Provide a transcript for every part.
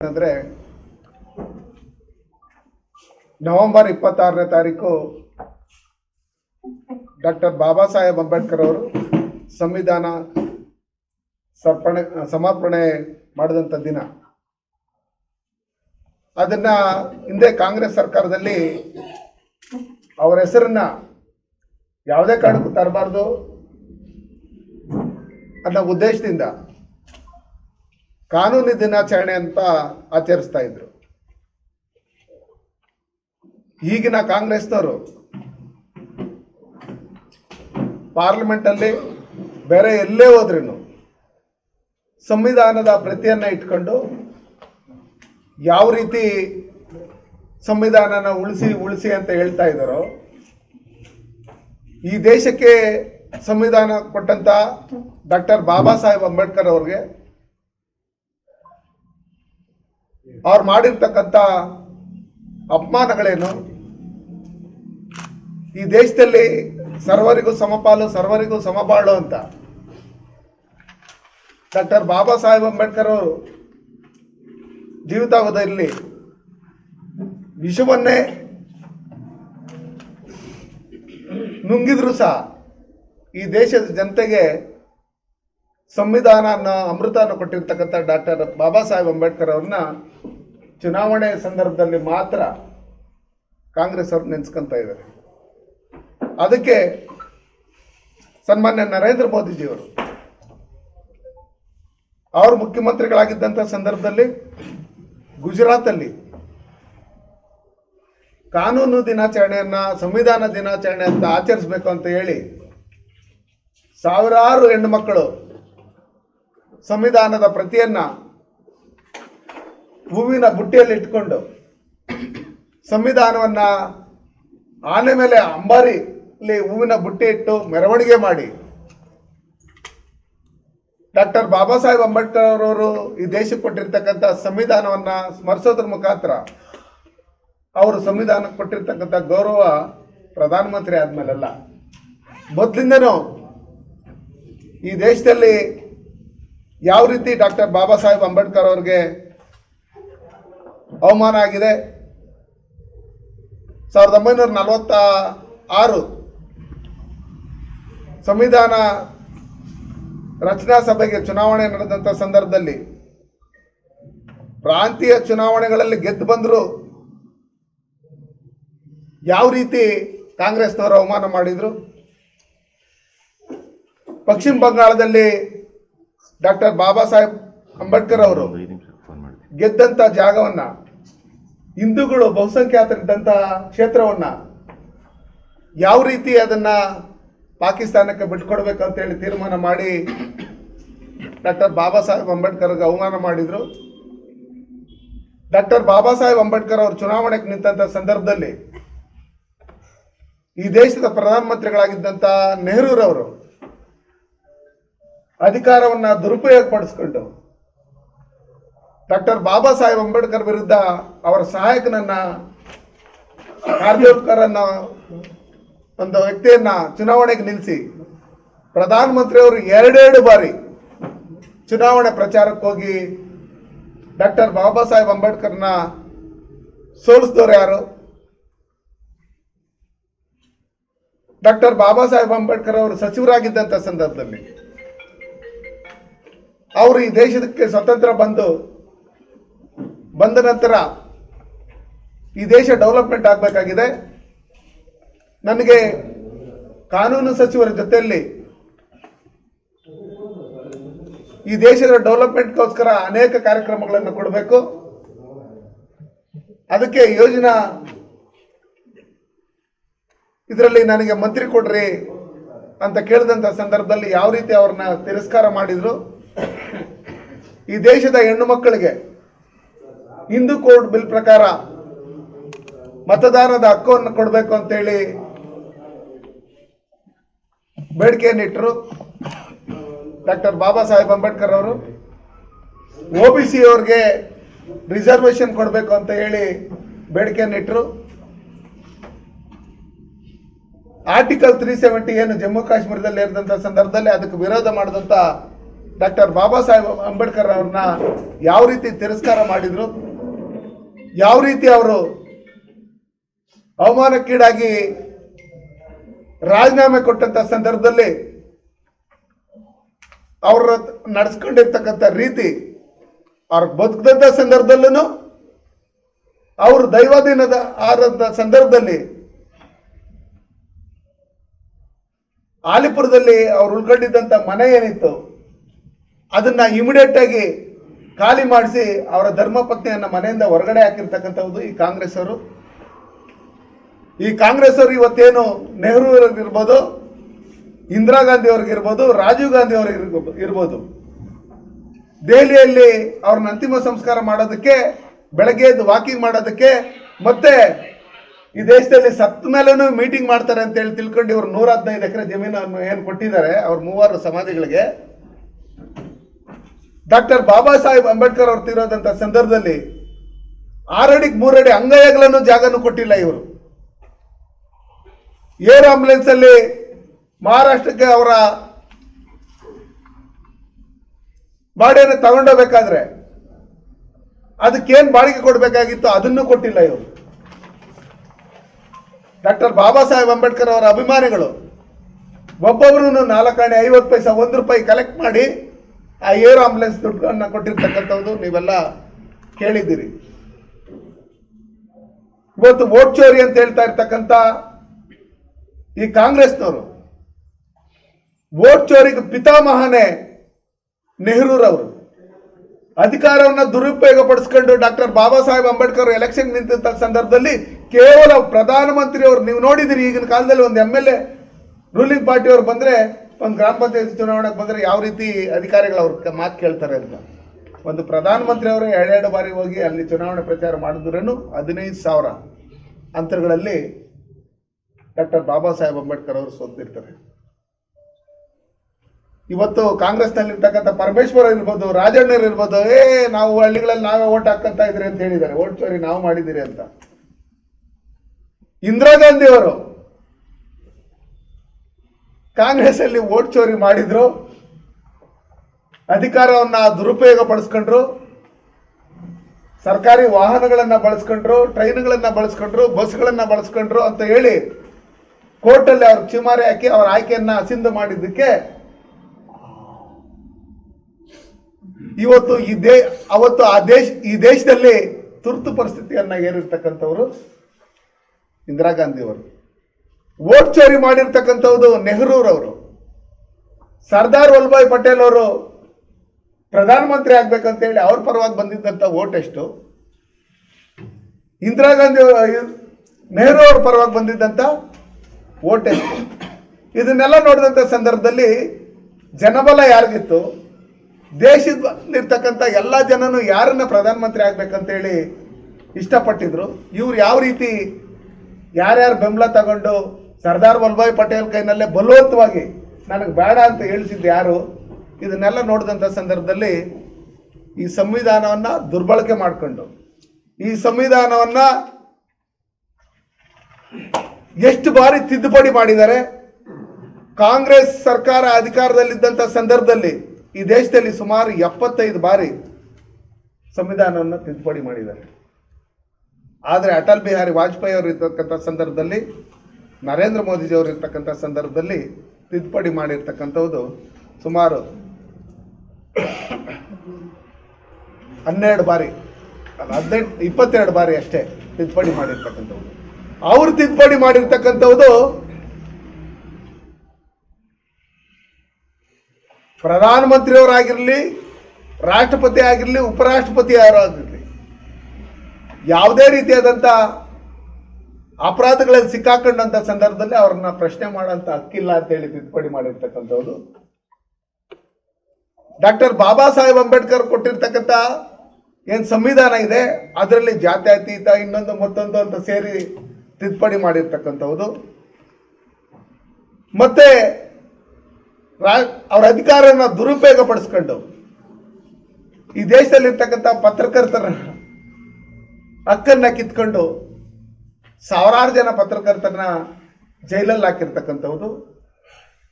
ಅಂದರೆ ನವೆಂಬರ್ ಇಪ್ಪತ್ತಾರನೇ ತಾರೀಕು ಡಾಕ್ಟರ್ ಬಾಬಾ ಸಾಹೇಬ್ ಅಂಬೇಡ್ಕರ್ ಅವರು ಸಂವಿಧಾನ ಸರ್ಪಣೆ ಸಮರ್ಪಣೆ ಮಾಡಿದಂಥ ದಿನ. ಅದನ್ನ ಹಿಂದೆ ಕಾಂಗ್ರೆಸ್ ಸರ್ಕಾರದಲ್ಲಿ ಅವರ ಹೆಸರನ್ನ ಯಾವುದೇ ಕಾರಣಕ್ಕೂ ತರಬಾರ್ದು ಅನ್ನೋ ಉದ್ದೇಶದಿಂದ ಕಾನೂನು ದಿನಾಚರಣೆ ಅಂತ ಆಚರಿಸ್ತಾ ಇದ್ರು. ಈಗಿನ ಕಾಂಗ್ರೆಸ್ನವರು ಪಾರ್ಲಿಮೆಂಟಲ್ಲಿ ಬೇರೆ ಎಲ್ಲೇ ಹೋದ್ರೂ ಸಂವಿಧಾನದ ಪ್ರತಿಯನ್ನ ಇಟ್ಕೊಂಡು ಯಾವ ರೀತಿ ಸಂವಿಧಾನನ ಉಳಿಸಿ ಉಳಿಸಿ ಅಂತ ಹೇಳ್ತಾ ಇದ್ದಾರೋ, ಈ ದೇಶಕ್ಕೆ ಸಂವಿಧಾನ ಕೊಟ್ಟಂತ ಡಾಕ್ಟರ್ ಬಾಬಾ ಸಾಹೇಬ್ ಅಂಬೇಡ್ಕರ್ ಅವ್ರಿಗೆ ಅವ್ರು ಮಾಡಿರ್ತಕ್ಕಂಥ ಅಪಮಾನಗಳೇನು? ಈ ದೇಶದಲ್ಲಿ ಸರ್ವರಿಗೂ ಸಮಪಾಲು, ಸರ್ವರಿಗೂ ಸಮಬಾಳು ಅಂತ. ಡಾಕ್ಟರ್ ಬಾಬಾ ಸಾಹೇಬ್ ಅಂಬೇಡ್ಕರ್ ಅವರು ಜೀವಿತಾವಧಿಯಲ್ಲಿ ವಿಷವನ್ನೇ ನುಂಗಿದ್ರು ಸಹ ಈ ದೇಶದ ಜನತೆಗೆ ಸಂವಿಧಾನ ಅಮೃತನ ಕೊಟ್ಟಿರ್ತಕ್ಕಂಥ ಡಾಕ್ಟರ್ ಬಾಬಾ ಸಾಹೇಬ್ ಅಂಬೇಡ್ಕರ್ ಅವ್ರನ್ನ ಚುನಾವಣೆ ಸಂದರ್ಭದಲ್ಲಿ ಮಾತ್ರ ಕಾಂಗ್ರೆಸ್ ಅವ್ರು ನೆನ್ಸ್ಕೊಂತ ಇದ್ದಾರೆ ಅದಕ್ಕೆ ಸನ್ಮಾನ್ಯ ನರೇಂದ್ರ ಮೋದಿಜಿಯವರು, ಅವರು ಮುಖ್ಯಮಂತ್ರಿಗಳಾಗಿದ್ದಂಥ ಸಂದರ್ಭದಲ್ಲಿ ಗುಜರಾತಲ್ಲಿ ಕಾನೂನು ದಿನಾಚರಣೆಯನ್ನು, ಸಂವಿಧಾನ ದಿನಾಚರಣೆ ಅಂತ ಆಚರಿಸಬೇಕು ಅಂತ ಹೇಳಿ ಸಾವಿರಾರು ಹೆಣ್ಣು ಮಕ್ಕಳು ಸಂವಿಧಾನದ ಪ್ರತಿಯನ್ನ ಹೂವಿನ ಬುಟ್ಟಿಯಲ್ಲಿ ಇಟ್ಕೊಂಡು ಸಂವಿಧಾನವನ್ನ ಆನೆ ಮೇಲೆ ಅಂಬಾರಿಲಿ ಹೂವಿನ ಬುಟ್ಟಿ ಇಟ್ಟು ಮೆರವಣಿಗೆ ಮಾಡಿ. ಡಾಕ್ಟರ್ ಬಾಬಾ ಸಾಹೇಬ್ ಅಂಬೇಡ್ಕರ್ ಅವರು ಈ ದೇಶಕ್ಕೆ ಕೊಟ್ಟಿರ್ತಕ್ಕಂಥ ಸಂವಿಧಾನವನ್ನ ಸ್ಮರಿಸೋದ್ರ ಮುಖಾಂತರ ಅವರು ಸಂವಿಧಾನಕ್ಕೆ ಕೊಟ್ಟಿರ್ತಕ್ಕಂಥ ಗೌರವ ಪ್ರಧಾನಮಂತ್ರಿ ಆದಮೇಲೆಲ್ಲ. ಮೊದಲಿಂದನೂ ಈ ದೇಶದಲ್ಲಿ ಯಾವ ರೀತಿ ಡಾಕ್ಟರ್ ಬಾಬಾ ಸಾಹೇಬ್ ಅಂಬೇಡ್ಕರ್ ಅವ್ರಿಗೆ ಅವಮಾನ ಆಗಿದೆ. ಸಾವಿರದ ಒಂಬೈನೂರ ನಲವತ್ತ ಆರು ಸಂವಿಧಾನ ರಚನಾ ಸಭೆಗೆ ಚುನಾವಣೆ ನಡೆದಂಥ ಸಂದರ್ಭದಲ್ಲಿ ಪ್ರಾಂತೀಯ ಚುನಾವಣೆಗಳಲ್ಲಿ ಗೆದ್ದು ಬಂದರು ಯಾವ ರೀತಿ ಕಾಂಗ್ರೆಸ್ನವರು ಅವಮಾನ ಮಾಡಿದ್ರು? ಪಶ್ಚಿಮ ಬಂಗಾಳದಲ್ಲಿ ಡಾಕ್ಟರ್ ಬಾಬಾ ಸಾಹೇಬ್ ಅಂಬೇಡ್ಕರ್ ಅವರು ಗೆದ್ದಂಥ ಜಾಗವನ್ನು ಹಿಂದೂಗಳು ಬಹುಸಂಖ್ಯಾತರಿದ್ದಂಥ ಕ್ಷೇತ್ರವನ್ನ ಯಾವ ರೀತಿ ಅದನ್ನ ಪಾಕಿಸ್ತಾನಕ್ಕೆ ಬಿಟ್ಕೊಡ್ಬೇಕು ಹೇಳಿ ತೀರ್ಮಾನ ಮಾಡಿ ಡಾಕ್ಟರ್ ಬಾಬಾ ಸಾಹೇಬ್ ಅಂಬೇಡ್ಕರ್ಗೆ ಅವಮಾನ ಮಾಡಿದರು. ಡಾಕ್ಟರ್ ಬಾಬಾ ಸಾಹೇಬ್ ಅಂಬೇಡ್ಕರ್ ಅವರು ಚುನಾವಣೆಗೆ ನಿಂತ ಸಂದರ್ಭದಲ್ಲಿ ಈ ದೇಶದ ಪ್ರಧಾನಮಂತ್ರಿಗಳಾಗಿದ್ದಂಥ ನೆಹರೂರವರು ಅಧಿಕಾರವನ್ನು ದುರುಪಯೋಗ ಪಡಿಸ್ಕೊಂಡು ಡಾಕ್ಟರ್ ಬಾಬಾ ಸಾಹೇಬ್ ಅಂಬೇಡ್ಕರ್ ವಿರುದ್ಧ ಅವರ ಸಹಾಯಕನನ್ನ ಕಾರ್ಜೋಡ್ಕರ್ ಒಂದು ವ್ಯಕ್ತಿಯನ್ನ ಚುನಾವಣೆಗೆ ನಿಲ್ಲಿಸಿ ಪ್ರಧಾನಮಂತ್ರಿಯವರು ಎರಡೆರಡು ಬಾರಿ ಚುನಾವಣೆ ಪ್ರಚಾರಕ್ಕೆ ಹೋಗಿ ಡಾಕ್ಟರ್ ಬಾಬಾ ಸಾಹೇಬ್ ಅಂಬೇಡ್ಕರ್ನ ಸೋಲಿಸಿದವರು ಯಾರು? ಡಾಕ್ಟರ್ ಬಾಬಾ ಸಾಹೇಬ್ ಅಂಬೇಡ್ಕರ್ ಅವರು ಸಚಿವರಾಗಿದ್ದಂಥ ಸಂದರ್ಭದಲ್ಲಿ. ಅವರು ಈ ದೇಶಕ್ಕೆ ಸ್ವತಂತ್ರ ಬಂದು ಬಂದ ನಂತರ ಈ ದೇಶ ಡೆವಲಪ್ಮೆಂಟ್ ಆಗಬೇಕಾಗಿದೆ. ನನಗೆ ಕಾನೂನು ಸಚಿವರ ಜೊತೆಯಲ್ಲಿ ಈ ದೇಶದ ಡೆವಲಪ್ಮೆಂಟ್ಗೋಸ್ಕರ ಅನೇಕ ಕಾರ್ಯಕ್ರಮಗಳನ್ನು ಕೊಡಬೇಕು. ಅದಕ್ಕೆ ಯೋಜನಾ ಇದರಲ್ಲಿ ನನಗೆ ಮಂತ್ರಿ ಕೊಡ್ರಿ ಅಂತ ಕೇಳಿದಂಥ ಸಂದರ್ಭದಲ್ಲಿ ಯಾವ ರೀತಿ ಅವ್ರನ್ನ ತಿರಸ್ಕಾರ ಮಾಡಿದ್ರು. ಈ ದೇಶದ ಹೆಣ್ಣು ಮಕ್ಕಳಿಗೆ ಹಿಂದೂ ಕೋಡ್ ಬಿಲ್ ಪ್ರಕಾರ ಮತದಾನದ ಹಕ್ಕನ್ನು ಕೊಡಬೇಕು ಅಂತೇಳಿ ಬೇಡಿಕೆಯನ್ನು ಇಟ್ಟರು. ಡಾಕ್ಟರ್ ಬಾಬಾ ಸಾಹೇಬ್ ಅಂಬೇಡ್ಕರ್ ಅವರು. ಒ ಬಿ ಸಿ ಅವ್ರಿಗೆ ರಿಸರ್ವೇಶನ್ ಕೊಡಬೇಕು ಅಂತ ಹೇಳಿ ಬೇಡಿಕೆಯನ್ನು ಇಟ್ಟರು. ಆರ್ಟಿಕಲ್ ತ್ರೀ ಸೆವೆಂಟಿ ಏನು ಜಮ್ಮು ಕಾಶ್ಮೀರದಲ್ಲಿ ಇರಿದಂಥ ಸಂದರ್ಭದಲ್ಲಿ ಅದಕ್ಕೆ ವಿರೋಧ ಮಾಡಿದಂಥ ಡಾಕ್ಟರ್ ಬಾಬಾ ಸಾಹೇಬ್ ಅಂಬೇಡ್ಕರ್ ಅವ್ರನ್ನ ಯಾವ ರೀತಿ ತಿರಸ್ಕಾರ ಮಾಡಿದ್ರು? ಯಾವ ರೀತಿ ಅವರು ಅವಮಾನಕ್ಕೀಡಾಗಿ ರಾಜೀನಾಮೆ ಕೊಟ್ಟಂತ ಸಂದರ್ಭದಲ್ಲಿ ಅವ್ರ ನಡೆಸ್ಕೊಂಡಿರ್ತಕ್ಕಂಥ ರೀತಿ ಅವ್ರ ಬದುಕದಂತ ಸಂದರ್ಭದಲ್ಲೂ ಅವರು ದೈವಾಧೀನದ ಆದಂಥ ಸಂದರ್ಭದಲ್ಲಿ ಆಲಿಪುರದಲ್ಲಿ ಅವ್ರು ಉಳ್ಕೊಂಡಿದ್ದಂಥ ಮನೆ ಏನಿತ್ತು, ಅದನ್ನ ಇಮಿಡಿಯೇಟ್ ಆಗಿ ಖಾಲಿ ಮಾಡಿಸಿ ಅವರ ಧರ್ಮಪತ್ನಿಯನ್ನು ಮನೆಯಿಂದ ಹೊರಗಡೆ ಹಾಕಿರ್ತಕ್ಕಂಥದ್ದು ಈ ಕಾಂಗ್ರೆಸ್ ಅವರು ಈ ಕಾಂಗ್ರೆಸ್ ಅವರು ಇವತ್ತೇನು ನೆಹರು ಅವ್ರಿಗಿರ್ಬೋದು ಇಂದಿರಾ ಗಾಂಧಿ ಅವ್ರಿಗಿರ್ಬೋದು ರಾಜೀವ್ ಗಾಂಧಿ ಅವ್ರಿಗೆ ಇರ್ಬೋದು. ದೆಹಲಿಯಲ್ಲಿ ಅವ್ರನ್ನ ಅಂತಿಮ ಸಂಸ್ಕಾರ ಮಾಡೋದಕ್ಕೆ, ಬೆಳಗ್ಗೆ ಎದ್ದು ವಾಕಿಂಗ್ ಮಾಡೋದಕ್ಕೆ, ಮತ್ತೆ ಈ ದೇಶದಲ್ಲಿ ಸತ್ತ ಮೇಲೂ ಮೀಟಿಂಗ್ ಮಾಡ್ತಾರೆ ಅಂತ ಹೇಳಿ ತಿಳ್ಕೊಂಡು ಇವರು ನೂರ ಹದಿನೈದು ಎಕರೆ ಜಮೀನನ್ನು ಏನು ಕೊಟ್ಟಿದ್ದಾರೆ, ಅವ್ರ ಮೂವರು ಸಮಾಧಿಗಳಿಗೆ. ಡಾಕ್ಟರ್ ಬಾಬಾ ಸಾಹೇಬ್ ಅಂಬೇಡ್ಕರ್ ಅವರು ತಿರೋದಂತ ಸಂದರ್ಭದಲ್ಲಿ ಆರಡಿಗೆ ಮೂರಡಿ ಅಂಗೈಗಳನ್ನು ಜಾಗನೂ ಕೊಟ್ಟಿಲ್ಲ ಇವರು. ಏರ್ ಆಂಬುಲೆನ್ಸ್ ಅಲ್ಲಿ ಮಹಾರಾಷ್ಟ್ರಕ್ಕೆ ಅವರ ಬಾಡಿಯನ್ನು ತಗೊಂಡೋಗ್ಬೇಕಾದ್ರೆ ಅದಕ್ಕೇನು ಬಾಡಿಗೆ ಕೊಡಬೇಕಾಗಿತ್ತು ಅದನ್ನು ಕೊಟ್ಟಿಲ್ಲ ಇವರು. ಡಾಕ್ಟರ್ ಬಾಬಾ ಸಾಹೇಬ್ ಅಂಬೇಡ್ಕರ್ ಅವರ ಅಭಿಮಾನಿಗಳು ಒಬ್ಬೊಬ್ರು ನಾಲ್ಕಾಣೆ ಐವತ್ತು ಪೈಸಾ, ಒಂದು ರೂಪಾಯಿ ಕಲೆಕ್ಟ್ ಮಾಡಿ ಆ ಏರ್ ಆಂಬುಲೆನ್ಸ್ ದುಡ್ಡುಗಳನ್ನ ಕೊಟ್ಟಿರ್ತಕ್ಕಂಥದ್ದು ನೀವೆಲ್ಲ ಕೇಳಿದ್ದೀರಿ. ಇವತ್ತು ವೋಟ್ ಚೋರಿ ಅಂತ ಹೇಳ್ತಾ ಇರ್ತಕ್ಕಂಥ ಈ ಕಾಂಗ್ರೆಸ್ನವರು ವೋಟ್ ಚೋರಿಗೆ ಪಿತಾಮಹನೇ ನೆಹರೂರವರು, ಅಧಿಕಾರವನ್ನ ದುರುಪಯೋಗ ಪಡಿಸ್ಕೊಂಡು ಡಾಕ್ಟರ್ ಬಾಬಾ ಸಾಹೇಬ್ ಅಂಬೇಡ್ಕರ್ ಎಲೆಕ್ಷನ್ ನಿಂತ ಸಂದರ್ಭದಲ್ಲಿ ಕೇವಲ ಪ್ರಧಾನಮಂತ್ರಿ ಅವರು ನೀವು ನೋಡಿದಿರಿ ಈಗಿನ ಕಾಲದಲ್ಲಿ ಒಂದು ಎಂ ಎಲ್ ಎ ರೂಲಿಂಗ್ ಪಾರ್ಟಿಯವರು ಬಂದ್ರೆ ಒಂದು ಗ್ರಾಮ ಪಂಚಾಯತಿ ಚುನಾವಣೆಗೆ ಬಂದರೆ ಯಾವ ರೀತಿ ಅಧಿಕಾರಿಗಳು ಅವ್ರ ಮಾತು ಕೇಳ್ತಾರೆ ಅಂತ. ಒಂದು ಪ್ರಧಾನಮಂತ್ರಿ ಅವರು ಎರಡೆರಡು ಬಾರಿ ಹೋಗಿ ಅಲ್ಲಿ ಚುನಾವಣೆ ಪ್ರಚಾರ ಮಾಡಿದ್ರೂ ಹದಿನೈದು ಸಾವಿರ ಅಂತರಗಳಲ್ಲಿ ಡಾಕ್ಟರ್ ಬಾಬಾ ಸಾಹೇಬ್ ಅಂಬೇಡ್ಕರ್ ಅವರು ಸೋತಿರ್ತಾರೆ ಇವತ್ತು ಕಾಂಗ್ರೆಸ್ನಲ್ಲಿ ಇರ್ತಕ್ಕಂಥ ಪರಮೇಶ್ವರ ಇರ್ಬೋದು ರಾಜಣ್ಣರು ಇರ್ಬೋದು, ಏ, ನಾವು ಹಳ್ಳಿಗಳಲ್ಲಿ ನಾವೇ ಓಟ್ ಹಾಕಂತ ಇದ್ರಿ ಅಂತ ಹೇಳಿದ್ದಾರೆ. ಓಟ್ ಚೋರಿ ನಾವು ಮಾಡಿದ್ದೀರಿ ಅಂತ. ಇಂದಿರಾ ಗಾಂಧಿ ಅವರು ಕಾಂಗ್ರೆಸ್ ಅಲ್ಲಿ ಓಟ್ ಚೋರಿ ಮಾಡಿದ್ರು, ಅಧಿಕಾರವನ್ನ ದುರುಪಯೋಗ ಪಡಿಸ್ಕೊಂಡ್ರು, ಸರ್ಕಾರಿ ವಾಹನಗಳನ್ನ ಬಳಸ್ಕೊಂಡ್ರು, ಟ್ರೈನ್ಗಳನ್ನ ಬಳಸ್ಕೊಂಡ್ರು, ಬಸ್ಗಳನ್ನ ಬಳಸ್ಕೊಂಡ್ರು ಅಂತ ಹೇಳಿ ಕೋರ್ಟಲ್ಲಿ ಅವ್ರು ಚಿಮಾರಿ ಹಾಕಿ ಅವ್ರ ಆಯ್ಕೆಯನ್ನ ಅಸಿಂಧು ಮಾಡಿದ್ದಕ್ಕೆ ಇವತ್ತು ಈ ದೇ, ಅವತ್ತು ಆ ದೇಶ, ಈ ದೇಶದಲ್ಲಿ ತುರ್ತು ಪರಿಸ್ಥಿತಿಯನ್ನ ಏರಿರ್ತಕ್ಕಂಥವ್ರು ಇಂದಿರಾ ಗಾಂಧಿ ಅವರು ವೋಟ್ ಚೋರಿ ನೆಹರೂರವರು. ಸರ್ದಾರ್ ವಲ್ಲಭಾಯ್ ಪಟೇಲ್ ಅವರು ಪ್ರಧಾನಮಂತ್ರಿ ಆಗ್ಬೇಕಂತ ಹೇಳಿ ಅವ್ರ ಪರವಾಗಿ ಬಂದಿದ್ದಂಥ ವೋಟ್ ಎಷ್ಟು? ಇಂದಿರಾ ಗಾಂಧಿ, ನೆಹರು ಅವ್ರ ಪರವಾಗಿ ಬಂದಿದ್ದಂಥ ವೋಟ್ ಎಷ್ಟು? ಇದನ್ನೆಲ್ಲ ನೋಡಿದಂಥ ಸಂದರ್ಭದಲ್ಲಿ ಜನಬಲ ಯಾರಿಗಿತ್ತು? ದೇಶದಲ್ಲಿರ್ತಕ್ಕಂಥ ಎಲ್ಲ ಜನನು ಯಾರನ್ನ ಪ್ರಧಾನಮಂತ್ರಿ ಆಗ್ಬೇಕಂತೇಳಿ ಇಷ್ಟಪಟ್ಟಿದ್ರು? ಇವ್ರು ಯಾವ ರೀತಿ ಯಾರ್ಯಾರು ಬೆಂಬಲ ತಗೊಂಡು ಸರ್ದಾರ್ ವಲ್ಲಭಾಯ್ ಪಟೇಲ್ ಕೈನಲ್ಲೇ ಬಲವಂತವಾಗಿ ನನಗೆ ಬೇಡ ಅಂತ ಹೇಳಿಸಿದ್ದು ಯಾರು? ಇದನ್ನೆಲ್ಲ ನೋಡಿದಂಥ ಸಂದರ್ಭದಲ್ಲಿ ಈ ಸಂವಿಧಾನವನ್ನು ದುರ್ಬಳಕೆ ಮಾಡಿಕೊಂಡು, ಈ ಸಂವಿಧಾನವನ್ನು ಎಷ್ಟು ಬಾರಿ ತಿದ್ದುಪಡಿ ಮಾಡಿದ್ದಾರೆ? ಕಾಂಗ್ರೆಸ್ ಸರ್ಕಾರ ಅಧಿಕಾರದಲ್ಲಿದ್ದಂಥ ಸಂದರ್ಭದಲ್ಲಿ ಈ ದೇಶದಲ್ಲಿ ಸುಮಾರು ಎಪ್ಪತ್ತೈದು ಬಾರಿ ಸಂವಿಧಾನವನ್ನು ತಿದ್ದುಪಡಿ ಮಾಡಿದ್ದಾರೆ. ಆದರೆ ಅಟಲ್ ಬಿಹಾರಿ ವಾಜಪೇಯಿ ಅವರು ಇರ್ತಕ್ಕಂಥ ಸಂದರ್ಭದಲ್ಲಿ ನರೇಂದ್ರ ಮೋದಿಜಿ ಅವರು ಇರ್ತಕ್ಕಂಥ ಸಂದರ್ಭದಲ್ಲಿ ತಿದ್ದುಪಡಿ ಮಾಡಿರ್ತಕ್ಕಂಥದ್ದು ಸುಮಾರು ಹನ್ನೆರಡು ಬಾರಿ ಹದಿನೆಂಟು, ಇಪ್ಪತ್ತೆರಡು ಬಾರಿ ಅಷ್ಟೇ ತಿದ್ದುಪಡಿ ಮಾಡಿರ್ತಕ್ಕಂಥವ್ರು. ಅವರು ತಿದ್ದುಪಡಿ ಮಾಡಿರ್ತಕ್ಕಂಥದ್ದು ಪ್ರಧಾನಮಂತ್ರಿಯವರಾಗಿರಲಿ, ರಾಷ್ಟ್ರಪತಿ ಆಗಿರಲಿ, ಉಪರಾಷ್ಟ್ರಪತಿ ಆಗಿರಲಿ, ಯಾವುದೇ ರೀತಿಯಾದಂಥ ಅಪರಾಧಗಳಲ್ಲಿ ಸಿಕ್ಕಾಕೊಂಡಂತ ಸಂದರ್ಭದಲ್ಲಿ ಅವ್ರನ್ನ ಪ್ರಶ್ನೆ ಮಾಡುವಂತ ಹಕ್ಕಿಲ್ಲ ಅಂತ ಹೇಳಿ ತಿದ್ದುಪಡಿ ಮಾಡಿರ್ತಕ್ಕಂಥವ್ರು. ಡಾಕ್ಟರ್ ಬಾಬಾ ಸಾಹೇಬ್ ಅಂಬೇಡ್ಕರ್ ಕೊಟ್ಟಿರ್ತಕ್ಕಂಥ ಏನು ಸಂವಿಧಾನ ಇದೆ, ಅದರಲ್ಲಿ ಜಾತ್ಯತೀತ ಇನ್ನೊಂದು ಮತ್ತೊಂದು ಅಂತ ಸೇರಿ ತಿದ್ದುಪಡಿ ಮಾಡಿರ್ತಕ್ಕಂಥವ್ರು. ಮತ್ತೆ ಅವರ ಅಧಿಕಾರನ ದುರುಪಯೋಗ ಪಡಿಸ್ಕೊಂಡು ಈ ದೇಶದಲ್ಲಿರ್ತಕ್ಕಂಥ ಪತ್ರಕರ್ತರ ಹಕ್ಕನ್ನ ಕಿತ್ಕೊಂಡು ಸಾವಿರಾರು ಜನ ಪತ್ರಕರ್ತರನ್ನ ಜೈಲಲ್ಲಿ ಹಾಕಿರ್ತಕ್ಕಂಥವ್ರು.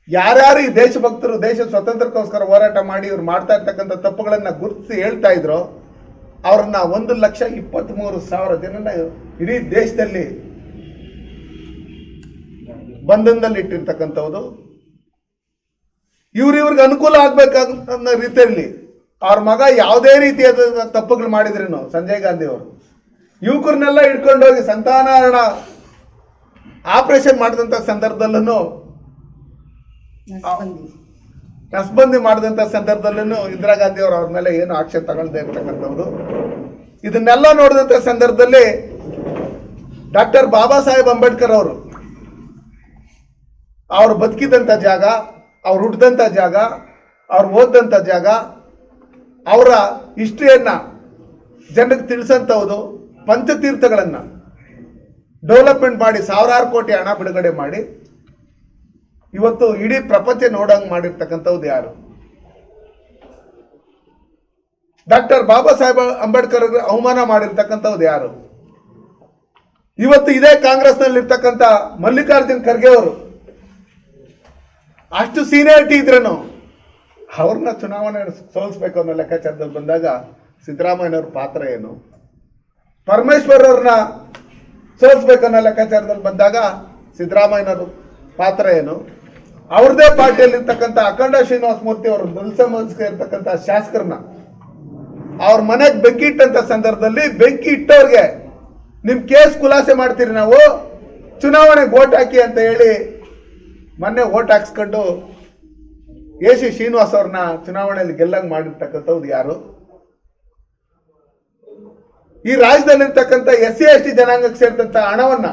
ಯಾರ್ಯಾರು ಈ ದೇಶಭಕ್ತರು ದೇಶ ಸ್ವಾತಂತ್ರ್ಯಕ್ಕೋಸ್ಕರ ಹೋರಾಟ ಮಾಡಿ ಇವ್ರು ಮಾಡ್ತಾ ಇರ್ತಕ್ಕಂಥ ತಪ್ಪುಗಳನ್ನು ಗುರುತಿಸಿ ಹೇಳ್ತಾ ಇದ್ರು, ಅವ್ರನ್ನ ಒಂದು ಲಕ್ಷ ಇಪ್ಪತ್ತ್ಮೂರು ಸಾವಿರ ಜನನ ಇಡೀ ದೇಶದಲ್ಲಿ ಬಂಧನದಲ್ಲಿ ಇಟ್ಟಿರ್ತಕ್ಕಂಥವ್ರು. ಇವ್ರ ಇವ್ರಿಗೆ ಅನುಕೂಲ ಆಗ್ಬೇಕಾಗ ಅನ್ನೋ ರೀತಿಯಲ್ಲಿ ಅವ್ರ ಮಗ ಯಾವುದೇ ರೀತಿಯಾದ ತಪ್ಪುಗಳು ಮಾಡಿದ್ರೇನು, ಸಂಜಯ್ ಗಾಂಧಿ ಅವರು. ಯುವಕರನ್ನೆಲ್ಲ ಹಿಡ್ಕೊಂಡೋಗಿ ಸಂತಾನಹರಣ ಆಪರೇಷನ್ ಮಾಡಿದಂಥ ಸಂದರ್ಭದಲ್ಲೂ ನಸ್ಬಂದಿ. ಮಾಡಿದಂಥ ಸಂದರ್ಭದಲ್ಲೂ ಇಂದಿರಾ ಗಾಂಧಿ ಅವರು ಅವ್ರ ಮೇಲೆ ಏನು ಆಕ್ಷನ್ ತಗೊಳ್ದೇ ಇರ್ತಕ್ಕಂಥವ್ರು. ಇದನ್ನೆಲ್ಲ ನೋಡಿದಂಥ ಸಂದರ್ಭದಲ್ಲಿ ಡಾಕ್ಟರ್ ಬಾಬಾ ಸಾಹೇಬ್ ಅಂಬೇಡ್ಕರ್ ಅವರು ಅವ್ರು ಬದುಕಿದಂಥ ಜಾಗ ಅವ್ರು ಹುಟ್ಟಿದಂಥ ಜಾಗ ಅವ್ರು ಓದಿದಂಥ ಜಾಗ ಅವರ ಹಿಸ್ಟ್ರಿಯನ್ನು ಜನಕ್ಕೆ ತಿಳಿಸಂಥದ್ದು ಪಂಚತೀರ್ಥಗಳನ್ನು ಡೆವಲಪ್ಮೆಂಟ್ ಮಾಡಿ ಸಾವಿರಾರು ಕೋಟಿ ಹಣ ಬಿಡುಗಡೆ ಮಾಡಿ, ಇವತ್ತು ಇಡೀ ಪ್ರಪಂಚ ನೋಡಂಗ್ ಮಾಡಿರ್ತಕ್ಕಂಥವ್ದು ಯಾರು? ಡಾಕ್ಟರ್ ಬಾಬಾ ಸಾಹೇಬ್ ಅಂಬೇಡ್ಕರ್ ಅವಮಾನ ಮಾಡಿರ್ತಕ್ಕಂಥವ್ದು ಯಾರು? ಇವತ್ತು ಇದೇ ಕಾಂಗ್ರೆಸ್ನಲ್ಲಿರ್ತಕ್ಕಂಥ ಮಲ್ಲಿಕಾರ್ಜುನ್ ಖರ್ಗೆ ಅವರು, ಅಷ್ಟು ಸೀನಿಯಾರಿಟಿ ಇದ್ರೇನು? ಅವ್ರನ್ನ ಚುನಾವಣೆ ಸೋಲಿಸ್ಬೇಕು ಅನ್ನೋ ಲೆಕ್ಕಾಚಾರದಲ್ಲಿ ಬಂದಾಗ ಸಿದ್ದರಾಮಯ್ಯನವ್ರ ಪಾತ್ರ ಏನು? ಪರಮೇಶ್ವರ್ ಸೋಲಿಸ್ಬೇಕನ್ನೋ ಲೆಕ್ಕಾಚಾರದಲ್ಲಿ ಬಂದಾಗ ಸಿದ್ದರಾಮಯ್ಯನವರು ಪಾತ್ರ ಏನು? ಅವ್ರದೇ ಪಾರ್ಟಿಯಲ್ಲಿರ್ತಕ್ಕಂಥ ಅಖಂಡ ಶ್ರೀನಿವಾಸ ಮೂರ್ತಿ ಅವರು ದುಲ್ಸಮಸ್ಗೆ ಇರ್ತಕ್ಕಂಥ ಶಾಸಕರನ್ನ ಅವ್ರ ಮನೆಗೆ ಬೆಂಕಿ ಇಟ್ಟಂತ ಸಂದರ್ಭದಲ್ಲಿ ಬೆಂಕಿ ಇಟ್ಟವ್ರಿಗೆ ನಿಮ್ ಕೇಸ್ ಖುಲಾಸೆ ಮಾಡ್ತೀರಿ ನಾವು ಚುನಾವಣೆಗೆ ಓಟ್ ಹಾಕಿ ಅಂತ ಹೇಳಿ ಮೊನ್ನೆ ಓಟ್ ಹಾಕ್ಸ್ಕೊಂಡು ಎ ಸಿ ಶ್ರೀನಿವಾಸ್ ಅವ್ರನ್ನ ಚುನಾವಣೆಯಲ್ಲಿ ಗೆಲ್ಲಂಗೆ ಮಾಡಿರ್ತಕ್ಕಂಥವ್ದು ಯಾರು? ಈ ರಾಜ್ಯದಲ್ಲಿರ್ತಕ್ಕಂಥ ಎಸ್ ಸಿ ಎಸ್ ಟಿ ಜನಾಂಗಕ್ಕೆ ಸೇರಿದಂಥ ಹಣವನ್ನ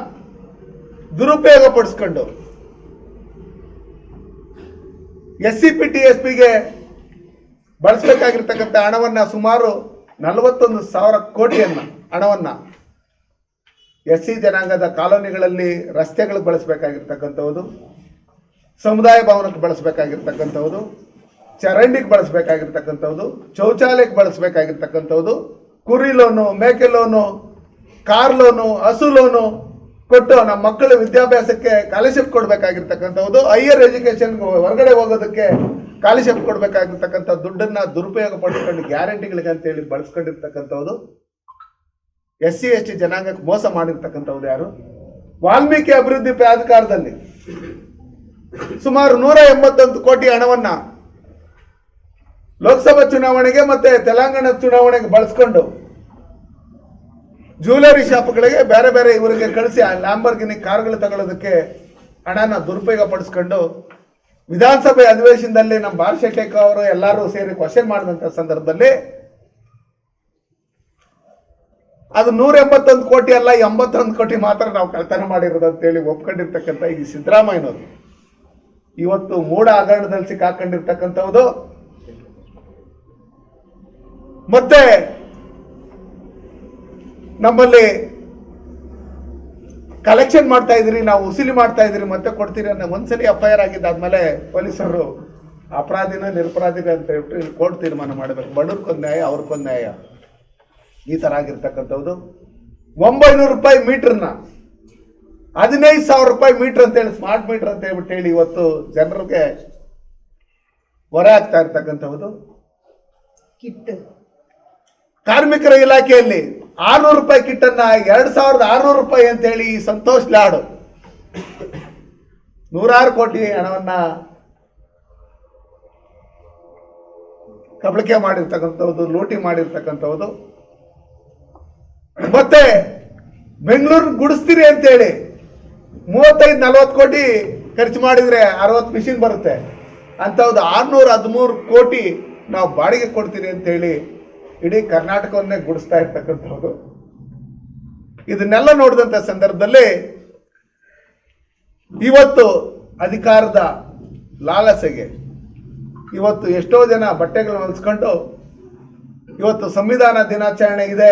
ದುರುಪಯೋಗ ಪಡಿಸ್ಕೊಂಡು S C P T S ಪಿಗೆ ಬಳಸಬೇಕಾಗಿರ್ತಕ್ಕಂಥ ಹಣವನ್ನ ಸುಮಾರು ನಲವತ್ತೊಂದು ಸಾವಿರ ಕೋಟಿಯನ್ನ ಹಣವನ್ನ ಎಸ್ ಸಿ ಜನಾಂಗದ ಕಾಲೋನಿಗಳಲ್ಲಿ ರಸ್ತೆಗಳಿಗೆ ಬಳಸಬೇಕಾಗಿರ್ತಕ್ಕಂಥದ್ದು ಸಮುದಾಯ ಭವನಕ್ಕೆ ಬಳಸಬೇಕಾಗಿರ್ತಕ್ಕಂಥದ್ದು ಚರಂಡಿಗೆ ಬಳಸಬೇಕಾಗಿರ್ತಕ್ಕಂಥದ್ದು ಶೌಚಾಲಯಕ್ಕೆ ಬಳಸಬೇಕಾಗಿರ್ತಕ್ಕಂಥದ್ದು ಕುರಿ ಲೋನು ಮೇಕೆ ಲೋನು ಕಾರ್ ಲೋನು ಹಸು ಲೋನು ಕೊಟ್ಟು ನಮ್ಮ ಮಕ್ಕಳ ವಿದ್ಯಾಭ್ಯಾಸಕ್ಕೆ ಸ್ಕಾಲರ್ಶಿಪ್ ಕೊಡಬೇಕಾಗಿರ್ತಕ್ಕಂಥದ್ದು. ಹೈಯರ್ ಎಜುಕೇಷನ್ಗೆ ಹೊರಗಡೆ ಹೋಗೋದಕ್ಕೆ ಸ್ಕಾಲರ್ಶಿಪ್ ಕೊಡಬೇಕಾಗಿರ್ತಕ್ಕಂಥ ದುಡ್ಡನ್ನ ದುರುಪಯೋಗ ಪಡಿಸ್ಕೊಂಡು ಗ್ಯಾರಂಟಿಗಳಿಗೆ ಅಂತೇಳಿ ಬಳಸ್ಕೊಂಡಿರ್ತಕ್ಕಂಥದ್ದು ಎಸ್ ಸಿ ಎಸ್ ಟಿ ಜನಾಂಗಕ್ಕೆ ಮೋಸ ಮಾಡಿರ್ತಕ್ಕಂಥವ್ದು ಯಾರು? ವಾಲ್ಮೀಕಿ ಅಭಿವೃದ್ಧಿ ಪ್ರಾಧಿಕಾರದಲ್ಲಿ ಸುಮಾರು ನೂರ ಎಂಬತ್ತೊಂದು ಕೋಟಿ ಹಣವನ್ನ ಲೋಕಸಭಾ ಚುನಾವಣೆಗೆ ಮತ್ತೆ ತೆಲಂಗಾಣ ಚುನಾವಣೆಗೆ ಬಳಸ್ಕೊಂಡು ಜ್ಯುವೆಲರಿ ಶಾಪ್ಗಳಿಗೆ ಬೇರೆ ಬೇರೆ ಇವರಿಗೆ ಕಳಿಸಿ ಆ ಲ್ಯಾಂಬರ್ಗಿನಿ ಕಾರ್ಗಳು ತಗೊಳ್ಳೋದಕ್ಕೆ ಹಣನ ದುರುಪಯೋಗ ಪಡಿಸ್ಕೊಂಡು ವಿಧಾನಸಭೆ ಅಧಿವೇಶನದಲ್ಲಿ ನಮ್ಮ ಶೆಟ್ಟೇಕ ಅವರು ಎಲ್ಲರೂ ಸೇರಿ ಕ್ವಶನ್ ಮಾಡಿದಂಥ ಸಂದರ್ಭದಲ್ಲಿ ಅದು ನೂರ ಎಂಬತ್ತೊಂದು ಕೋಟಿ ಅಲ್ಲ, ಎಂಬತ್ತೊಂದು ಕೋಟಿ ಮಾತ್ರ ನಾವು ಕಳ್ತನ ಮಾಡಿರೋದು ಅಂತೇಳಿ ಒಪ್ಕೊಂಡಿರ್ತಕ್ಕಂಥ ಈ ಸಿದ್ದರಾಮಯ್ಯನವರು. ಇವತ್ತು ಮೂಢ ಹಗರಣದಲ್ಲಿ ಸಿಕ್ಕಾಕೊಂಡಿರ್ತಕ್ಕಂಥದ್ದು ಮತ್ತೆ ನಮ್ಮಲ್ಲಿ ಕಲೆಕ್ಷನ್ ಮಾಡ್ತಾ ಇದ್ರಿ ನಾವು ಉಸಿಲಿ ಮಾಡ್ತಾ ಇದ್ರಿ ಮತ್ತೆ ಕೊಡ್ತೀರಿ ಅನ್ನೋ ಒಂದ್ಸಲಿ ಎಫ್ ಐ ಆರ್ ಆಗಿದ್ದಾದ್ಮೇಲೆ ಪೊಲೀಸರು ಅಪರಾಧಿನ ನಿರಪರಾಧಿನ ಅಂತ ಹೇಳ್ಬಿಟ್ಟು ಕೋರ್ಟ್ ತೀರ್ಮಾನ ಮಾಡಬೇಕು. ಬಡವ್ರಿಗೊಂದು ನ್ಯಾಯ, ಅವ್ರಿಗೊಂದು ನ್ಯಾಯ. ಈ ತರ ಆಗಿರ್ತಕ್ಕಂಥದ್ದು ಒಂಬೈನೂರು ರೂಪಾಯಿ ಮೀಟರ್ನ, ಹದಿನೈದು ಸಾವಿರ ರೂಪಾಯಿ ಮೀಟರ್ ಅಂತ ಹೇಳಿ, ಸ್ಮಾರ್ಟ್ ಮೀಟರ್ ಅಂತ ಹೇಳ್ಬಿಟ್ಟು ಹೇಳಿ ಇವತ್ತು ಜನರಿಗೆ ಹೊರೆ ಆಗ್ತಾ ಇರ್ತಕ್ಕಂಥದ್ದು ಕಿಟ್ ಕಾರ್ಮಿಕರ ಇಲಾಖೆಯಲ್ಲಿ ಆರ್ನೂರು ರೂಪಾಯಿ ಕಿಟ್ಟನ್ನ ಎರಡು ಸಾವಿರದ ಆರ್ನೂರು ರೂಪಾಯಿ ಅಂತ ಹೇಳಿ ಸಂತೋಷ್ ಲಾಡು. ನೂರಾರು ಕೋಟಿ ಹಣವನ್ನ ಕಬಳಿಕೆ ಮಾಡಿರ್ತಕ್ಕಂಥದ್ದು ಲೂಟಿ ಮಾಡಿರ್ತಕ್ಕಂಥವ್ದು. ಮತ್ತೆ ಬೆಂಗಳೂರು ಗುಡಿಸ್ತೀರಿ ಅಂತೇಳಿ ಮೂವತ್ತೈದು, ನಲವತ್ತು ಕೋಟಿ ಖರ್ಚು ಮಾಡಿದ್ರೆ ಅರವತ್ತು ಮಿಷಿನ್ ಬರುತ್ತೆ. ಅಂಥದ್ದು ಆರ್ನೂರ ಹದಿಮೂರು ಕೋಟಿ ನಾವು ಬಾಡಿಗೆ ಕೊಡ್ತೀರಿ ಅಂತೇಳಿ ಇಡೀ ಕರ್ನಾಟಕವನ್ನೇ ಗುಡಿಸ್ತಾ ಇರ್ತಕ್ಕಂಥದ್ದು ಇದನ್ನೆಲ್ಲ ನೋಡಿದಂಥ ಸಂದರ್ಭದಲ್ಲಿ ಇವತ್ತು ಅಧಿಕಾರದ ಲಾಲಸೆಗೆ ಇವತ್ತು ಎಷ್ಟೋ ಜನ ಬಟ್ಟೆಗಳನ್ನ ಹೊಲಿಸ್ಕೊಂಡು ಇವತ್ತು ಸಂವಿಧಾನ ದಿನಾಚರಣೆ ಇದೆ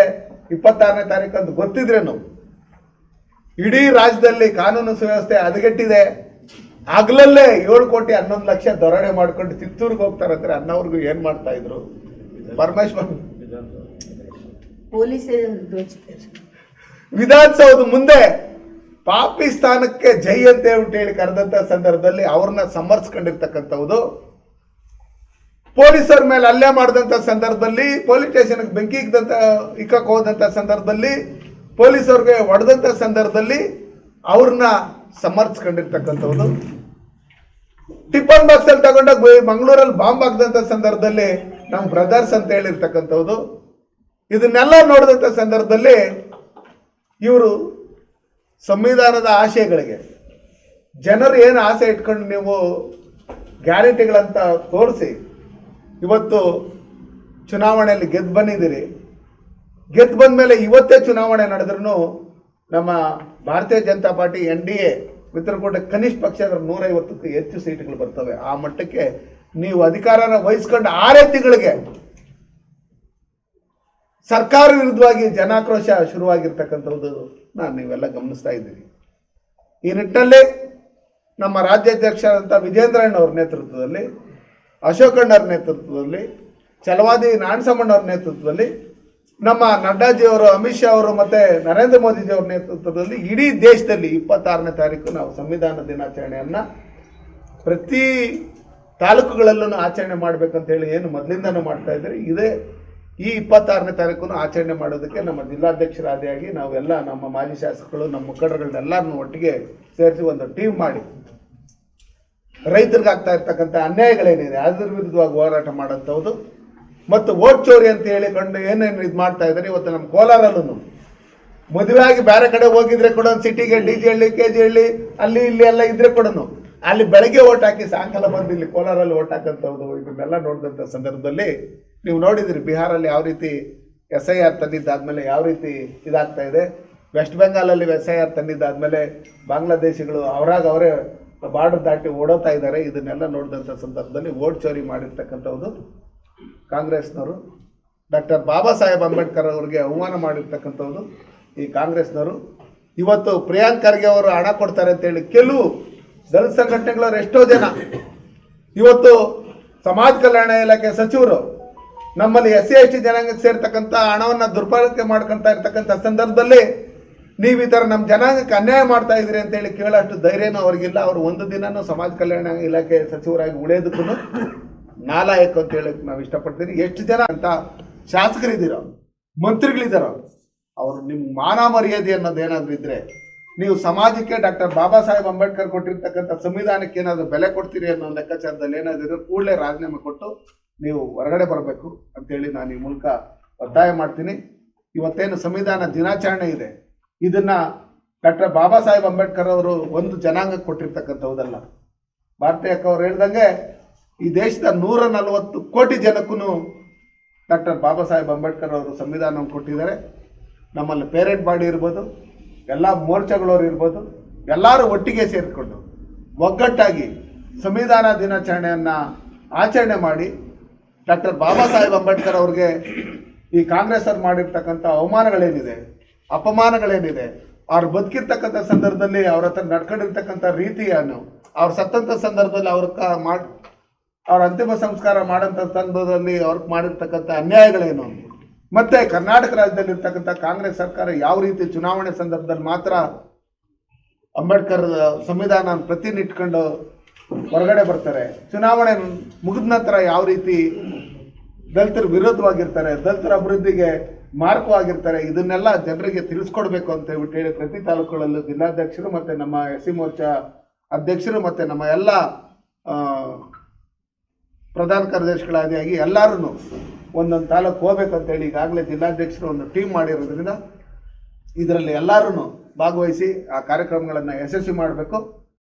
ಇಪ್ಪತ್ತಾರನೇ ತಾರೀಕು ಅಂತ ಗೊತ್ತಿದ್ರೇನು? ಇಡೀ ರಾಜ್ಯದಲ್ಲಿ ಕಾನೂನು ಸುವ್ಯವಸ್ಥೆ ಹದಗೆಟ್ಟಿದೆ. ಹಗಲಲ್ಲೇ ಏಳು ಕೋಟಿ ಹನ್ನೊಂದು ಲಕ್ಷ ದೊರಣೆ ಮಾಡ್ಕೊಂಡು ಚಿತ್ತೂರಿಗೆ ಅಂದರೆ ಅನ್ನವ್ರಿಗೂ ಏನು ಮಾಡ್ತಾ ಇದ್ರು? ಪರಮೇಶ್ವರ್ ವಿಧಾನಸೌಧ ಮುಂದೆ ಪಾಕಿಸ್ತಾನಕ್ಕೆ ಜೈ ಅಂತ ಹೇಳಿ ಕರೆದಂತ ಸಂದರ್ಭದಲ್ಲಿ ಅವ್ರನ್ನ ಸಮರ್ಸ್ಕೊಂಡಿರ್ತಕ್ಕಂಥವ್ದು. ಪೊಲೀಸರ ಮೇಲೆ ಹಲ್ಲೆ ಮಾಡಿದಂಥ ಸಂದರ್ಭದಲ್ಲಿ, ಪೊಲೀಸ್ ಸ್ಟೇಷನ್ಗೆ ಬೆಂಕಿ ಇಕ್ಕದಂತ ಇಕ್ಕಕ್ಕೆ ಹೋದಂಥ ಸಂದರ್ಭದಲ್ಲಿ, ಪೊಲೀಸರಿಗೆ ಹೊಡೆದಂಥ ಸಂದರ್ಭದಲ್ಲಿ ಅವ್ರನ್ನ ಸಮರ್ಸ್ಕೊಂಡಿರ್ತಕ್ಕಂಥವ್ದು. ಟಿಪ್ಪನ್ ಬಾಕ್ಸ್ ಅಲ್ಲಿ ತಗೊಂಡೋಗಿ ಮಂಗಳೂರಲ್ಲಿ ಬಾಂಬ್ ಹಾಕಿದಂಥ ಸಂದರ್ಭದಲ್ಲಿ ನಮ್ಮ ಬ್ರದರ್ಸ್ ಅಂತ ಹೇಳಿರ್ತಕ್ಕಂಥವ್ದು. ಇದನ್ನೆಲ್ಲ ನೋಡಿದಂಥ ಸಂದರ್ಭದಲ್ಲಿ ಇವರು ಸಂವಿಧಾನದ ಆಶಯಗಳಿಗೆ, ಜನರು ಏನು ಆಸೆ ಇಟ್ಕೊಂಡು ನೀವು ಗ್ಯಾರಂಟಿಗಳಂತ ತೋರಿಸಿ, ಇವತ್ತು ಚುನಾವಣೆಯಲ್ಲಿ ಗೆದ್ದು ಬಂದಿದ್ದೀರಿ. ಗೆದ್ದು ಬಂದ ಮೇಲೆ ಇವತ್ತೇ ಚುನಾವಣೆ ನಡೆದ್ರೂ ನಮ್ಮ Bharatiya Janata party N D A, ಮಿತ್ರಕೂಟ ಕನಿಷ್ಠ ಪಕ್ಷ ಅಂದ್ರೆ ನೂರೈವತ್ತಕ್ಕೂ ಹೆಚ್ಚು ಸೀಟ್ಗಳು ಬರ್ತವೆ. ಆ ಮಟ್ಟಕ್ಕೆ ನೀವು ಅಧಿಕಾರನ ವಹಿಸ್ಕೊಂಡು ಆರೇ ತಿಂಗಳಿಗೆ ಸರ್ಕಾರ ವಿರುದ್ಧವಾಗಿ ಜನಾಕ್ರೋಶ ಶುರುವಾಗಿರ್ತಕ್ಕಂಥದ್ದು ನಾನು ನೀವೆಲ್ಲ ಗಮನಿಸ್ತಾ ಇದ್ದೀರಿ. ಈ ನಿಟ್ಟಿನಲ್ಲಿ ನಮ್ಮ ರಾಜ್ಯಾಧ್ಯಕ್ಷರಾದಂಥ ವಿಜೇಂದ್ರಣ್ಣವ್ರ ನೇತೃತ್ವದಲ್ಲಿ ಅಶೋಕಣ್ಣವ್ರ ನೇತೃತ್ವದಲ್ಲಿ ಚಲವಾದಿ ನಾಣಸಮ್ಮಣ್ಣವ್ರ ನೇತೃತ್ವದಲ್ಲಿ, ನಮ್ಮ ನಡ್ಡಾಜಿಯವರು ಅಮಿತ್ ಶಾ ಅವರು ಮತ್ತೆ ನರೇಂದ್ರ ಮೋದಿಜಿಯವ್ರ ನೇತೃತ್ವದಲ್ಲಿ ಇಡೀ ದೇಶದಲ್ಲಿ ಇಪ್ಪತ್ತಾರನೇ ತಾರೀಕು ನಾವು ಸಂವಿಧಾನ ದಿನಾಚರಣೆಯನ್ನು ಪ್ರತಿ ತಾಲೂಕುಗಳಲ್ಲೂ ಆಚರಣೆ ಮಾಡಬೇಕಂತ ಹೇಳಿ ಏನು ಮೊದಲಿಂದನೂ ಮಾಡ್ತಾ ಇದ್ದಾರೆ. ಇದೇ ಈ ಇಪ್ಪತ್ತಾರನೇ ತಾರೀಕು ಆಚರಣೆ ಮಾಡೋದಕ್ಕೆ ನಮ್ಮ ಜಿಲ್ಲಾಧ್ಯಕ್ಷರ ಆದಿಯಾಗಿ ನಾವೆಲ್ಲ ನಮ್ಮ ಮಾಜಿ ಶಾಸಕರು, ನಮ್ಮ ಮುಖಂಡರುಗಳನ್ನೆಲ್ಲರನ್ನು ಒಟ್ಟಿಗೆ ಸೇರಿಸಿ ಒಂದು ಟೀಮ್ ಮಾಡಿ ರೈತರಿಗೆ ಆಗ್ತಾ ಇರ್ತಕ್ಕಂಥ ಅನ್ಯಾಯಗಳೇನಿದೆ, ಅದ್ರ ವಿರುದ್ಧವಾಗಿ ಹೋರಾಟ ಮಾಡೋಂಥದ್ದು ಮತ್ತು ಓಟ್ ಚೋರಿ ಅಂತ ಹೇಳಿಕೊಂಡು ಏನೇನು ಇದು ಮಾಡ್ತಾ ಇದ್ದಾರೆ, ಇವತ್ತು ನಮ್ಮ ಕೋಲಾರಲ್ಲೂ ಮದುವೆ ಆಗಿ ಬೇರೆ ಕಡೆ ಹೋಗಿದ್ರೆ ಕೂಡ ಸಿಟಿಗೆ D J Halli K G Halli ಅಲ್ಲಿ, ಇಲ್ಲಿ ಎಲ್ಲ ಇದ್ರೆ ಕೂಡ ಅಲ್ಲಿ ಬೆಳಗ್ಗೆ ಓಟ್ ಹಾಕಿ, ಸಾಯಂಕಾಲ ಬಂದು ಇಲ್ಲಿ ಕೋಲಾರಲ್ಲಿ ಓಟ್ ಹಾಕಂಥದ್ದು ಇದನ್ನೆಲ್ಲ ನೋಡಿದಂಥ ಸಂದರ್ಭದಲ್ಲಿ ನೀವು ನೋಡಿದಿರಿ ಬಿಹಾರಲ್ಲಿ ಯಾವ ರೀತಿ ಎಸ್ ಐ ಆರ್ ತಂದಿದ್ದಾದ್ಮೇಲೆ ಯಾವ ರೀತಿ ಇದಾಗ್ತಾ ಇದೆ. ವೆಸ್ಟ್ ಬೆಂಗಾಲಲ್ಲಿ ಎಸ್ ಐ ಆರ್ ತಂದಿದ್ದಾದ್ಮೇಲೆ ಬಾಂಗ್ಲಾದೇಶಿಗಳು ಅವರಾಗ ಅವರೇ ಬಾರ್ಡರ್ ದಾಟಿ ಓಡೋತಾ ಇದ್ದಾರೆ. ಇದನ್ನೆಲ್ಲ ನೋಡಿದಂಥ ಸಂದರ್ಭದಲ್ಲಿ ಓಟ್ ಚೋರಿ ಮಾಡಿರ್ತಕ್ಕಂಥವ್ರು ಕಾಂಗ್ರೆಸ್ನವರು. ಡಾಕ್ಟರ್ ಬಾಬಾ ಸಾಹೇಬ್ ಅಂಬೇಡ್ಕರ್ ಅವರಿಗೆ ಅವಮಾನ ಮಾಡಿರ್ತಕ್ಕಂಥವ್ರು ಈ ಕಾಂಗ್ರೆಸ್ನವರು. ಇವತ್ತು ಪ್ರಿಯಾಂಕ್ ಖರ್ಗೆ ಅವರು ಹಣ ಕೊಡ್ತಾರೆ ಅಂತೇಳಿ ಕೆಲವು ದಲಿತ ಸಂಘಟನೆಗಳವ್ರು ಎಷ್ಟೋ ಜನ. ಇವತ್ತು ಸಮಾಜ ಕಲ್ಯಾಣ ಇಲಾಖೆ ಸಚಿವರು ನಮ್ಮಲ್ಲಿ ಎಸ್ ಸಿ ಎಸ್ ಟಿ ಜನಾಂಗಕ್ಕೆ ಸೇರ್ತಕ್ಕಂಥ ಹಣವನ್ನು ದುರ್ಬಳಕೆ ಮಾಡ್ಕೊತಾ ಇರ್ತಕ್ಕಂಥ ಸಂದರ್ಭದಲ್ಲಿ ನೀವು ಈ ಥರ ನಮ್ಮ ಜನಾಂಗಕ್ಕೆ ಅನ್ಯಾಯ ಮಾಡ್ತಾ ಇದ್ದೀರಿ ಅಂತೇಳಿ ಕೇಳೋಷ್ಟು ಧೈರ್ಯನೂ ಅವ್ರಿಗಿಲ್ಲ. ಅವರು ಒಂದು ದಿನನೂ ಸಮಾಜ ಕಲ್ಯಾಣ ಇಲಾಖೆ ಸಚಿವರಾಗಿ ಉಳಿಯೋದಕ್ಕೂ ನಾಲಾಯಕ್ ಅಂತ ಹೇಳಕ್ ನಾವು ಇಷ್ಟಪಡ್ತೀನಿ. ಎಷ್ಟು ಜನ ಅಂತ ಶಾಸಕರಿದ್ದೀರೋ, ಮಂತ್ರಿಗಳಿದ್ದಾರೋ, ಅವರು ನಿಮ್ಮ ಮಾನ ಮರ್ಯಾದೆ ಅನ್ನೋದೇನಾದ್ರೂ ಇದ್ರೆ ನೀವು ಸಮಾಜಕ್ಕೆ ಡಾಕ್ಟರ್ ಬಾಬಾ ಸಾಹೇಬ್ ಅಂಬೇಡ್ಕರ್ ಕೊಟ್ಟಿರ್ತಕ್ಕಂಥ ಸಂವಿಧಾನಕ್ಕೆ ಏನಾದರೂ ಬೆಲೆ ಕೊಡ್ತೀರಿ ಅನ್ನೋ ಲೆಕ್ಕಾಚಾರದಲ್ಲಿ ಏನಾದರೂ ಕೂಡಲೇ ರಾಜೀನಾಮೆ ಕೊಟ್ಟು ನೀವು ಹೊರಗಡೆ ಬರಬೇಕು ಅಂತೇಳಿ ನಾನು ಈ ಮೂಲಕ ಒತ್ತಾಯ ಮಾಡ್ತೀನಿ. ಇವತ್ತೇನು ಸಂವಿಧಾನ ದಿನಾಚರಣೆ ಇದೆ, ಇದನ್ನ ಡಾಕ್ಟರ್ ಬಾಬಾ ಸಾಹೇಬ್ ಅಂಬೇಡ್ಕರ್ ಅವರು ಒಂದು ಜನಾಂಗಕ್ಕೆ ಕೊಟ್ಟಿರ್ತಕ್ಕಂಥವುದಲ್ಲ ಭಾರತೀಯ ಅವ್ರು ಹೇಳ್ದಂಗೆ ಈ ದೇಶದ ನೂರ ನಲವತ್ತು ಕೋಟಿ ಜನಕ್ಕೂ ಡಾಕ್ಟರ್ ಬಾಬಾ ಸಾಹೇಬ್ ಅಂಬೇಡ್ಕರ್ ಅವರು ಸಂವಿಧಾನ ಕೊಟ್ಟಿದ್ದಾರೆ. ನಮ್ಮಲ್ಲಿ ಪೇರೆಂಟ್ ಬಾಡಿ ಇರ್ಬೋದು ಎಲ್ಲ ಮೋರ್ಚಾಗಳವ್ರು ಇರ್ಬೋದು, ಎಲ್ಲರೂ ಒಟ್ಟಿಗೆ ಸೇರಿಕೊಂಡು ಒಗ್ಗಟ್ಟಾಗಿ ಸಂವಿಧಾನ ದಿನಾಚರಣೆಯನ್ನು ಆಚರಣೆ ಮಾಡಿ ಡಾಕ್ಟರ್ ಬಾಬಾ ಸಾಹೇಬ್ ಅಂಬೇಡ್ಕರ್ ಅವ್ರಿಗೆ ಈ ಕಾಂಗ್ರೆಸ್ ಅವ್ರು ಮಾಡಿರ್ತಕ್ಕಂಥ ಅವಮಾನಗಳೇನಿದೆ, ಅಪಮಾನಗಳೇನಿದೆ, ಅವ್ರು ಬದುಕಿರ್ತಕ್ಕಂಥ ಸಂದರ್ಭದಲ್ಲಿ ಅವ್ರ ಹತ್ರ ನಡ್ಕೊಂಡಿರ್ತಕ್ಕಂಥ ರೀತಿಯನ್ನು ಅವ್ರು ಸತ್ತಂಥ ಸಂದರ್ಭದಲ್ಲಿ ಅವ್ರ ಮಾಡ್ ಅವ್ರ ಅಂತಿಮ ಸಂಸ್ಕಾರ ಮಾಡೋಂಥ ಸಂದರ್ಭದಲ್ಲಿ ಅವ್ರಿಗೆ ಮಾಡಿರ್ತಕ್ಕಂಥ ಅನ್ಯಾಯಗಳೇನು ಮತ್ತೆ ಕರ್ನಾಟಕ ರಾಜ್ಯದಲ್ಲಿರ್ತಕ್ಕಂಥ ಕಾಂಗ್ರೆಸ್ ಸರ್ಕಾರ ಯಾವ ರೀತಿ ಚುನಾವಣೆ ಸಂದರ್ಭದಲ್ಲಿ ಮಾತ್ರ ಅಂಬೇಡ್ಕರ್ ಸಂವಿಧಾನ ಪ್ರತಿನಿಟ್ಕೊಂಡು ಹೊರಗಡೆ ಬರ್ತಾರೆ, ಚುನಾವಣೆ ಮುಗಿದ ನಂತರ ಯಾವ ರೀತಿ ದಲಿತರ ವಿರೋಧವಾಗಿರ್ತಾರೆ, ದಲಿತರ ಅಭಿವೃದ್ಧಿಗೆ ಮಾರ್ಗವಾಗಿರ್ತಾರೆ ಇದನ್ನೆಲ್ಲ ಜನರಿಗೆ ತಿಳಿಸ್ಕೊಡ್ಬೇಕು ಅಂತ ಹೇಳ್ಬಿಟ್ಟು ಹೇಳಿ ಪ್ರತಿ ತಾಲೂಕುಗಳಲ್ಲೂ ಜಿಲ್ಲಾಧ್ಯಕ್ಷರು ಮತ್ತೆ ನಮ್ಮ ಎಸ್ ಸಿ ಮೋರ್ಚಾ ಅಧ್ಯಕ್ಷರು ಮತ್ತೆ ನಮ್ಮ ಎಲ್ಲ ಪ್ರಧಾನ ಕಾರ್ಯದರ್ಶಿಗಳಾದಿಯಾಗಿ ಎಲ್ಲರೂ ಒಂದೊಂದು ತಾಲೂಕು ಹೋಗ್ಬೇಕಂತೇಳಿ ಈಗಾಗಲೇ ಜಿಲ್ಲಾಧ್ಯಕ್ಷರು ಒಂದು ಟೀಮ್ ಮಾಡಿರೋದ್ರಿಂದ ಇದರಲ್ಲಿ ಎಲ್ಲರೂ ಭಾಗವಹಿಸಿ ಆ ಕಾರ್ಯಕ್ರಮಗಳನ್ನು ಯಶಸ್ವಿ ಮಾಡಬೇಕು.